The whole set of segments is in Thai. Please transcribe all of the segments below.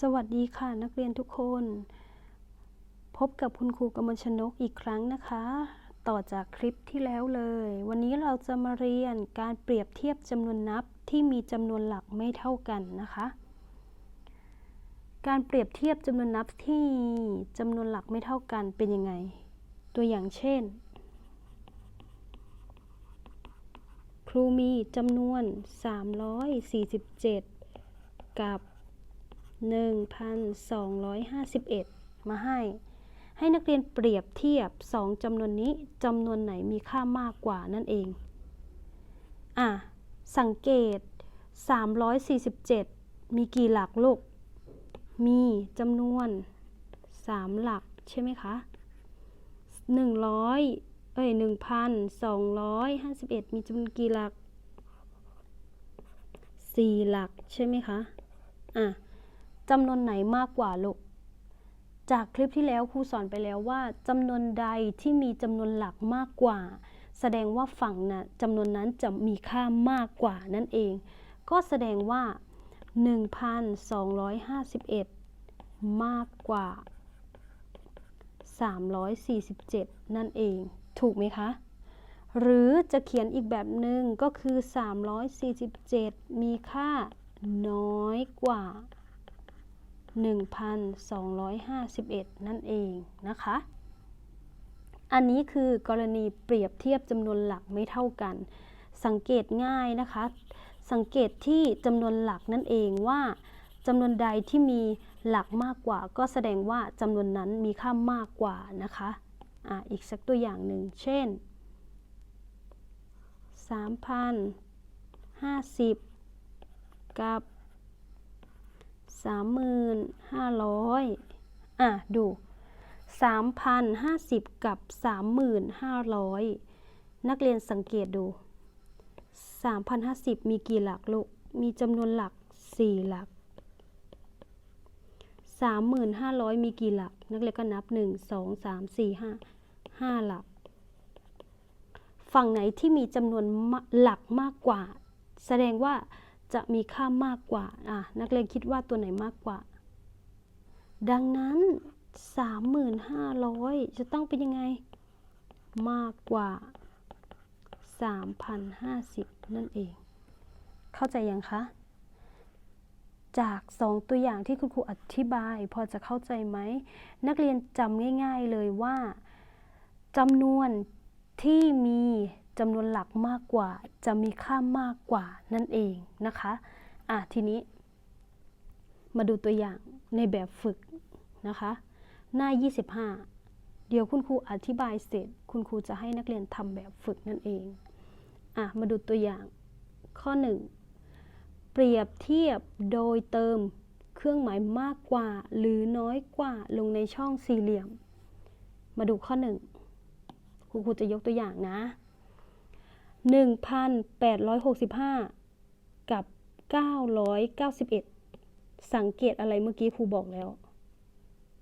สวัสดีค่ะนักเรียนทุกคน พบกับคุณครูกมลชนกอีกครั้งนะคะ ต่อจากคลิปที่แล้วเลย วันนี้เราจะมาเรียนการเปรียบเทียบจำนวนนับที่มีจำนวนหลักไม่เท่ากันนะคะ การเปรียบเทียบจำนวนนับที่จำนวนหลักไม่เท่ากันเป็นยังไง ตัวอย่างเช่น รูมีจำนวน 347 กับ 1,251 มาให้ ให้นักเรียนเปรียบเทียบ 2จำนวนนี้จำนวนไหนมีค่ามากกว่านั่นเอง อะ สังเกต 347 มีกี่หลักลูก มีจำนวน 3 หลักใช่ไหมคะ100 เอ้ย1,251มีจำนวนกี่หลัก4หลักใช่ไหมคะ อะจำนวนไหนมากกว่าลูก จากคลิปที่แล้วครูสอนไปแล้วว่าจำนวนใดที่มีจำนวนหลักมากกว่า แสดงว่าฝั่งนะ่ะจำนวนนั้นจะมีค่ามากกว่านั่นเอง ก็แสดงว่า 1,251 มากกว่า 347 นั่นเอง ถูกไหมคะ หรือจะเขียนอีกแบบหนึ่งก็คือ 347 มีค่าน้อยกว่า 1,251 นั่นเองนะคะ อันนี้คือกรณีเปรียบเทียบจำนวนหลักไม่เท่ากัน สังเกตง่ายนะคะ สังเกตที่จำนวนหลักนั่นเองว่าจำนวนใดที่มีหลักมากกว่า ก็แสดงว่าจำนวนนั้นมีค่ามากกว่านะคะ อะอีกสักตัวอย่างหนึ่ง เช่น 3,050 กับ 3,500 อะ ดู 3,050 กับ 3,500 นักเรียนสังเกตดู 3,050 มีกี่หลักลูก มีจำนวนหลัก 4 หลัก3,500มีกี่หลัก นักเรียนก็นับ 1 2 3 4 5 5 หลัก ฝั่งไหนที่มีจำนวนหลักมากกว่า แสดงว่าจะมีค่ามากกว่าอะนักเรียนคิดว่าตัวไหนมากกว่า ดังนั้น 3,500 จะต้องเป็นยังไง มากกว่า 3,050 นั่นเอง เข้าใจยังคะจาก 2 ตัวอย่างที่คุณครูอธิบาย พอจะเข้าใจไหม นักเรียนจำง่าย ๆเลยว่า จำนวนที่มีจำนวนหลักมากกว่า จะมีค่ามากกว่านั่นเองนะคะอะทีนี้ มาดูตัวอย่างในแบบฝึกนะคะ หน้า 25 เดี๋ยวคุณครูอธิบายเสร็จ คุณครูจะให้นักเรียนทำแบบฝึกนั่นเองอะมาดูตัวอย่างข้อ 1 เปรียบเทียบโดยเติมเครื่องหมายมากกว่าหรือน้อยกว่าลงในช่องสี่เหลี่ยม มาดูข้อ 1 คุณครูจะยกตัวอย่างนะ 1,865 กับ 991 สังเกตอะไรเมื่อกี้ครูบอกแล้ว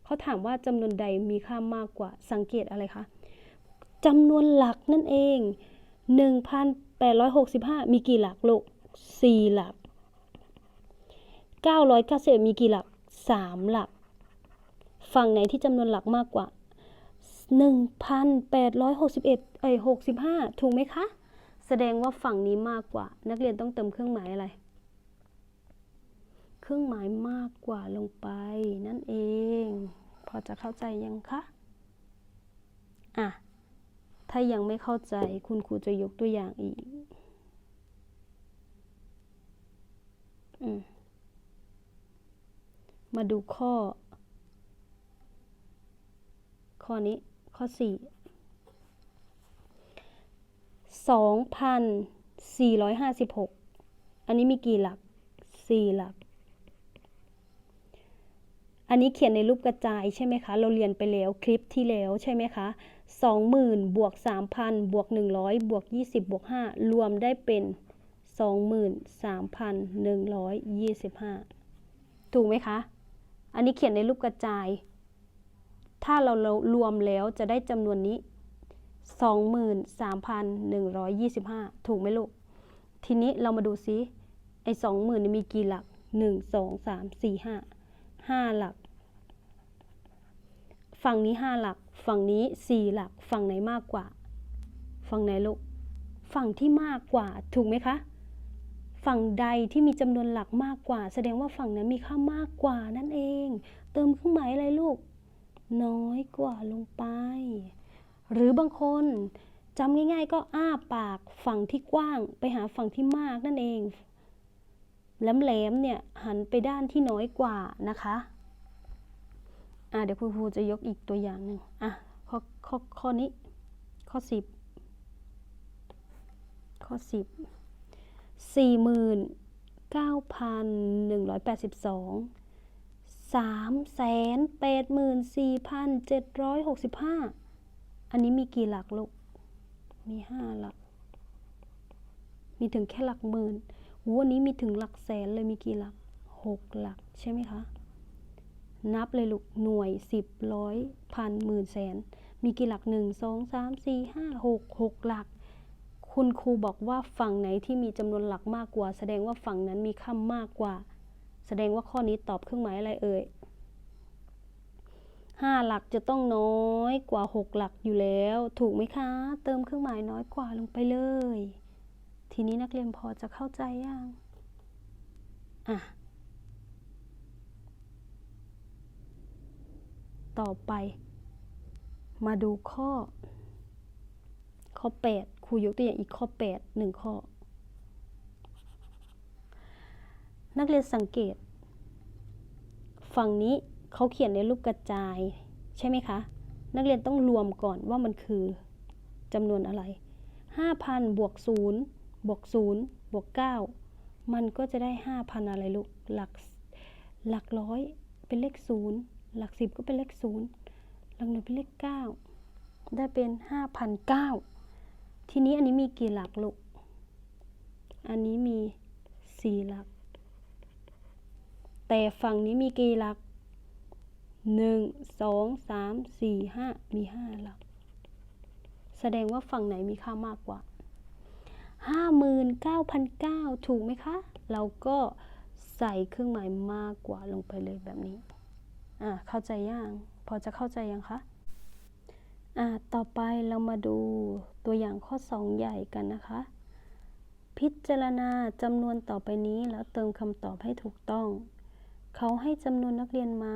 เขาถามว่าจำนวนใดมีค่ามากกว่า สังเกตอะไรคะ จำนวนหลักนั่นเอง 1,865 มีกี่หลักลูก 4 หลัก 991 มีกี่หลัก 3 หลัก ฝั่งไหนที่จำนวนหลักมากกว่า 1,861เอ้ย65 ถูกไหมคะ แสดงว่าฝั่งนี้มากกว่า นักเรียนต้องเติมเครื่องหมายอะไร เครื่องหมายมากกว่าลงไป นั่นเอง พอจะเข้าใจยังคะ อะ ถ้ายังไม่เข้าใจคุณครูจะยกตัวอย่างอีก อืมมาดูข้อ ข้อนี้ ข้อ 4 2,456 อันนี้มีกี่หลัก 4 หลัก อันนี้เขียนในรูปกระจายใช่ไหมคะ เราเรียนไปแล้วคลิปที่แล้วใช่ไหมคะ 20,000 บวก 3,000 บวก 100 บวก 20 บวก 5 รวมได้เป็น 23,125 ถูกไหมคะ อันนี้เขียนในรูปกระจาย ถ้าเรารวมแล้วจะได้จำนวนนี้ 23,125 ถูกไหมลูก ทีนี้เรามาดูซิไอ้สองหมื่นมีกี่หลักหนึ่งสองสามสี่ห้าห้าหลัก ฝั่งนี้ห้าหลัก ฝั่งนี้สี่หลัก ฝั่งไหนมากกว่า ฝั่งไหนลูก ฝั่งที่มากกว่า ถูกไหมคะฝั่งใดที่มีจำนวนหลักมากกว่า แสดงว่าฝั่งนั้นมีค่ามากกว่านั่นเอง เติมเครื่องหมายอะไรลูก น้อยกว่าลงไป หรือบางคนจำง่ายๆ ก็อ้าปากฝั่งที่กว้าง ไปหาฝั่งที่มากนั่นเองแหลมๆเนี่ยหันไปด้านที่น้อยกว่านะคะอะเดี๋ยวคุณครูจะยกอีกตัวอย่างหนึ่งอะข้อข้อข้อนี้ ข้อสิบข้อสิบสี่หมื่นเก้าพันหนึ่งร้อยแปดสิบสอง สามแสนแปดหมื่นสี่พันเจ็ดร้อยหกสิบห้าอันนี้มีกี่หลักลูก มีห้าหลัก มีถึงแค่หลักหมื่นโอ้วันนี้มีถึงหลักแสนเลยมีกี่หลักหกหลักใช่ไหมคะ นับเลยลูก หน่วยสิบร้อยพันหมื่นแสน มีกี่หลักหนึ่งสองสามสี่ห้าหกหกหลัก คุณครูบอกว่าฝั่งไหนที่มีจำนวนหลักมากกว่า แสดงว่าฝั่งนั้นมีค่ามากกว่า แสดงว่าข้อนี้ตอบเครื่องหมายอะไรเอ่ยห้าหลักจะต้องน้อยกว่าหกหลักอยู่แล้ว ถูกไหมคะ เติมเครื่องหมายน้อยกว่าลงไปเลย ทีนี้นักเรียนพอจะเข้าใจยังอะต่อไป มาดูข้อ ข้อ 8 ครูยกตัวอย่างอีกข้อ8หนึ่งข้อ นักเรียนสังเกต ฝั่งนี้เขาเขียนในรูปกระจายใช่ไหมคะ นักเรียนต้องรวมก่อนว่ามันคือจำนวนอะไร 5,000 บวก 0 บวก 0 บวก 9 มันก็จะได้ 5,000 อะไรลูก หลัก หลักร้อยเป็นเลข 0 หลัก 10 ก็เป็นเลข 0 หลักหน่วยเป็นเลข 9 ได้เป็น 5,009 ทีนี้อันนี้มีกี่หลักลูก อันนี้มี 4 หลัก แต่ฝั่งนี้มีกี่หลัก 1 2 3 4 5 มี 5 หลัก แสดงว่าฝั่งไหนมีค่ามากกว่า 59,009 ถูกไหมคะ เราก็ใส่เครื่องหมายมากกว่าลงไปเลยแบบนี้ อ่า เข้าใจยัง พอจะเข้าใจยังคะ อ่า ต่อไปเรามาดูตัวอย่างข้อ 2 ใหญ่กันนะคะ พิจารณาจำนวนต่อไปนี้แล้วเติมคำตอบให้ถูกต้อง เขาให้จำนวนนักเรียนมา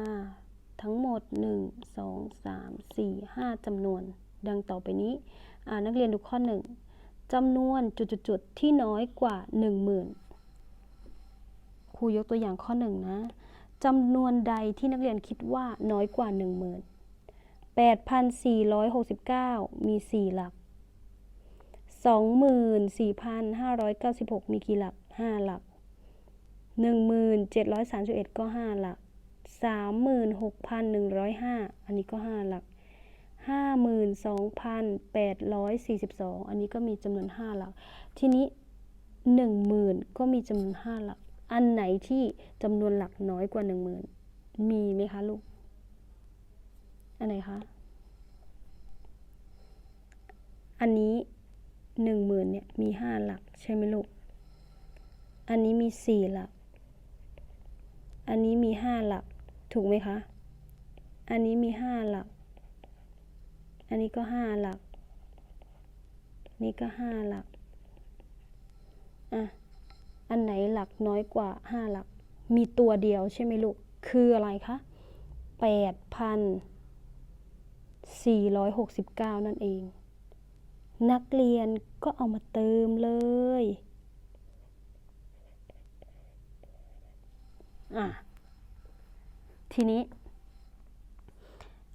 ทั้งหมด 1 2 3 4 5จำนวน ดังต่อไปนี้ นักเรียนดูข้อ 1จำนวนจุดๆที่น้อยกว่า 10,000ครูยกตัวอย่างข้อ 1 นะจำนวนใดที่นักเรียนคิดว่าน้อยกว่า 10,000 8,469 มี 4 หลัก 24,596 มีกี่หลัก 5 หลัก 1,731 ก็ 5 หลัก 36,105 อันนี้ก็ 5 หลัก 52,842 อันนี้ก็มีจำนวน 5 หลัก ทีนี้ 10,000 ก็มีจำนวน 5 หลัก อันไหนที่จำนวนหลักน้อยกว่า 10,000 มีไหมคะลูก อันไหนคะ อันนี้ 10,000 เนี่ย มี 5 หลัก ใช่ไหมลูก อันนี้มี 4 หลัก อันนี้มี5หลัก ถูกไหมคะ อันนี้มี5หลัก อันนี้ก็5หลัก นี่ก็5หลัก อะ อันไหนหลักน้อยกว่า5หลัก มีตัวเดียวใช่ไหมลูก คืออะไรคะ8,469นั่นเอง นักเรียนก็เอามาเติมเลย อะทีนี้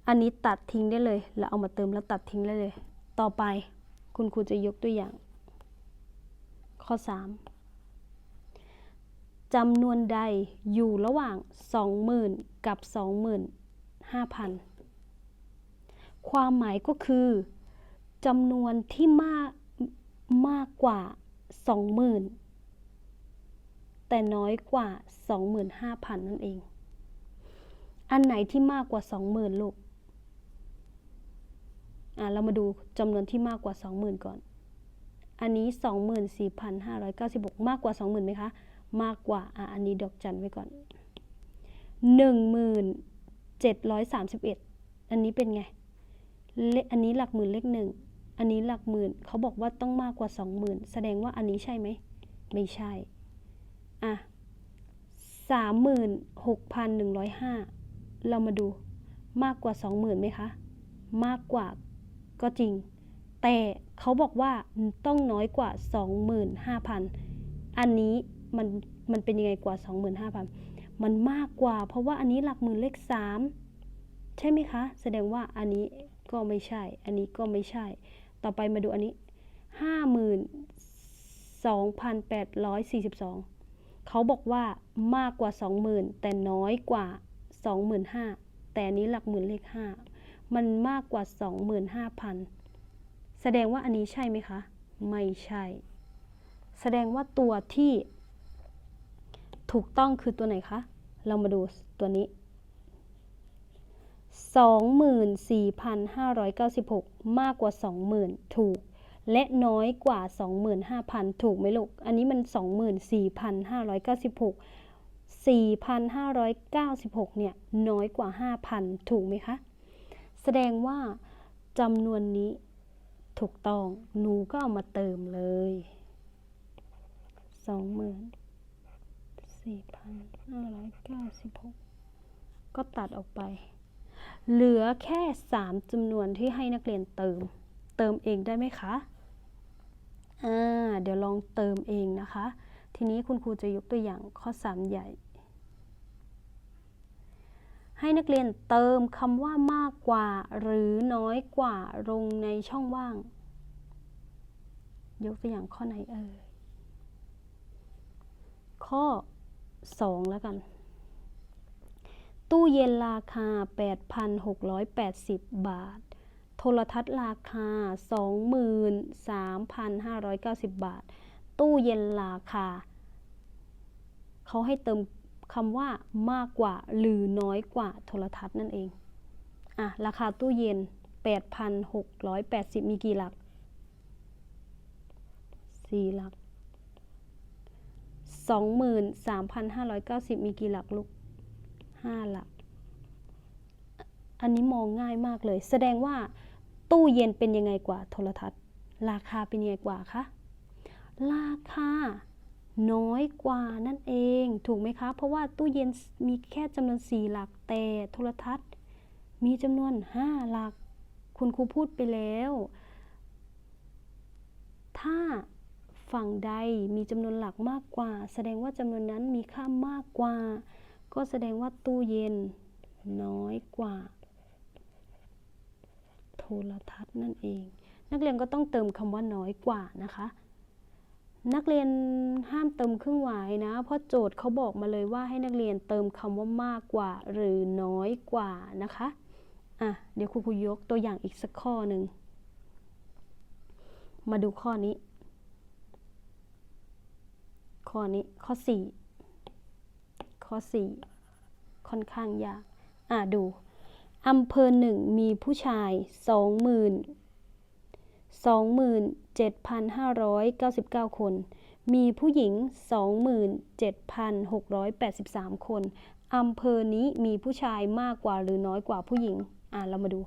อันนี้ตัดทิ้งได้เลย แล้วเอามาเติมแล้วตัดทิ้งได้เลย ต่อไปคุณครูจะยกตัวอย่าง ข้อ 3จำนวนใดอยู่ระหว่าง 20,000 กับ 25,000 ความหมายก็คือจำนวนที่มากมากกว่า 20,000 แต่น้อยกว่า 25,000 นั่นเอง อันไหนที่มากกว่า 20,000 ลูก อะเรามาดูจำนวนที่มากกว่า 20,000 ก่อน อันนี้ 24,596 มากกว่า 20,000ไหมคะ มากกว่า อะอันนี้ดอกจันไว้ก่อนหนึ่งหมื่นเจ็ดร้อยสามสิบเอ็ดอันนี้เป็นไง เลอันนี้หลักหมื่นเลขหนึ่ง อันนี้หลักหมื่น เขาบอกว่าต้องมากกว่าสองหมื่นแสดงว่าอันนี้ใช่ไหม ไม่ใช่ อะสามหมื่นหกพันหนึ่งร้อยห้าเรามาดูมากกว่าสองหมื่นไหมคะ มากกว่าก็จริง แต่เขาบอกว่าต้องน้อยกว่า25,000อันนี้มันมันเป็นยังไงกว่า25,000มันมากกว่า เพราะว่าอันนี้หลักหมื่นเลข3ใช่ไหมคะ แสดงว่าอันนี้ก็ไม่ใช่ อันนี้ก็ไม่ใช่ ต่อไปมาดูอันนี้52,842 เขาบอกว่ามากกว่า 20,000 แต่น้อยกว่า 25,000 แต่นนี้หลักหมื่นเลข 5 มันมากกว่า 25,000 แสดงว่าอันนี้ใช่ไหมคะ ไม่ใช่ แสดงว่าตัวที่ ถูกต้องคือตัวไหนคะ เรามาดูตัวนี้ 24,596 มากกว่า 20,000 ถูก และน้อยกว่า 25,000 ถูกไหมลูก อันนี้มัน 24,596 4,596 เนี่ย น้อยกว่า 5,000 ถูกไหมคะ แสดงว่าจำนวนนี้ถูกต้อง หนูก็เอามาเติมเลย 24,596 ก็ตัดออกไป เหลือแค่ 3จำนวนที่ให้นักเรียนเติม เติมเองได้ไหมคะ อ่าเดี๋ยวลองเติมเองนะคะ ทีนี้คุณครูจะยกตัวอย่างข้อ 3 ใหญ่ ให้นักเรียนเติมคำว่ามากกว่า หรือน้อยกว่าลงในช่องว่าง ยกตัวอย่างข้อไหนเอ่ยข้อ 2 แล้วกัน ตู้เย็นราคา 8,680 บาท โทรทัศน์ราคา 23,590 บาท ตู้เย็นราคา เขาให้เติมคำว่ามากกว่าหรือน้อยกว่าโทรทัศน์นั่นเอง อะ ราคาตู้เย็น 8,680 มีกี่หลัก 4 หลัก 23,590 มีกี่หลักลูก 5 หลัก อันนี้มองง่ายมากเลย แสดงว่าตู้เย็นเป็นยังไงกว่าโทรทัศน์ ราคาเป็นยังไงกว่าคะ ราคาน้อยกว่านั่นเอง ถูกไหมคะ เพราะว่าตู้เย็นมีแค่จำนวน 4 หลัก แต่โทรทัศน์ มีจำนวน 5 หลัก คุณครูพูดไปแล้ว ถ้าฝั่งใดมีจำนวนหลักมากกว่า แสดงว่าจำนวนนั้นมีค่ามากกว่า ก็แสดงว่าตู้เย็นน้อยกว่า โทรทัศน์นั่นเอง นักเรียนก็ต้องเติมคำว่าน้อยกว่านะคะ นักเรียนห้ามเติมเครื่องหมายนะ เพราะโจทย์เขาบอกมาเลยว่าให้นักเรียนเติมคำว่ามากกว่า หรือน้อยกว่านะคะอะเดี๋ยวครูครูยกตัวอย่างอีกสักข้อหนึ่งมาดูข้อนี้ ข้อนี้ ข้อ 4 ข้อ 4 ค่อนข้างยาก อะ ดู อำเภอหนึ่งมีผู้ชาย 20,000 27,599 คน มีผู้หญิง 27,683 คน อำเภอนี้มีผู้ชายมากกว่าหรือน้อยกว่าผู้หญิง อะเรามาดู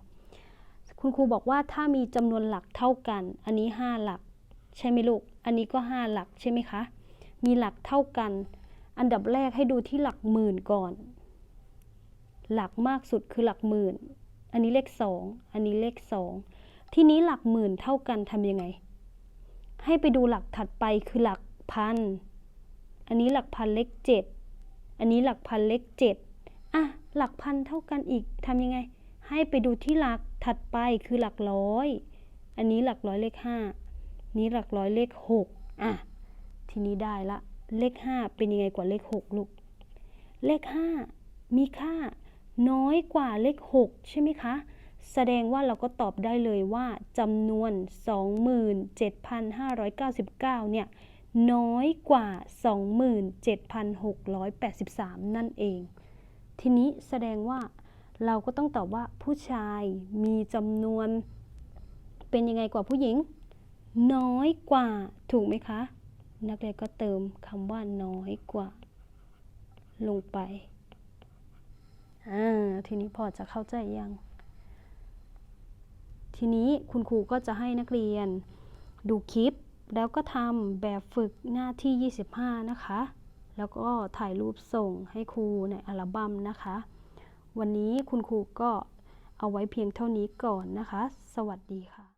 คุณครูบอกว่าถ้ามีจำนวนหลักเท่ากัน อันนี้ 5 หลัก ใช่ไหมลูก อันนี้ก็ 5 หลักใช่ไหมคะ มีหลักเท่ากัน อันดับแรกให้ดูที่หลักหมื่นก่อน หลักมากสุดคือหลักหมื่น อันนี้เลข2อันนี้เลข2ทีนี้หลักหมื่นเท่ากันทำยังไง ให้ไปดูหลักถัดไปคือหลักพัน อันนี้หลักพันเลข7อันนี้หลักพันเลข7อะหลักพันเท่ากันอีกทำยังไง ให้ไปดูที่หลักถัดไปคือหลักร้อย อันนี้หลักร้อยเลข5นี้หลักร้อยเลข6อะ ทีนี้ได้ละ เลข5เป็นยังไงกว่าเลข6ลูก เลข5มีค่า น้อยกว่าเลข 6 ใช่ไหมคะ แสดงว่าเราก็ตอบได้เลยว่าจำนวน 27,599 เนี่ย น้อยกว่า 27,683 นั่นเอง ทีนี้แสดงว่าเราก็ต้องตอบว่าผู้ชายมีจำนวนเป็นยังไงกว่าผู้หญิง น้อยกว่าถูกไหมคะ นักเรียนก็เติมคำว่าน้อยกว่า ลงไป อ่าทีนี้พอจะเข้าใจยัง ทีนี้คุณครูก็จะให้นักเรียนดูคลิป แล้วก็ทำแบบฝึกหน้าที่ 25 นะคะ แล้วก็ถ่ายรูปส่งให้ครูในอัลบั้มนะคะ วันนี้คุณครูก็เอาไว้เพียงเท่านี้ก่อนนะคะ สวัสดีค่ะ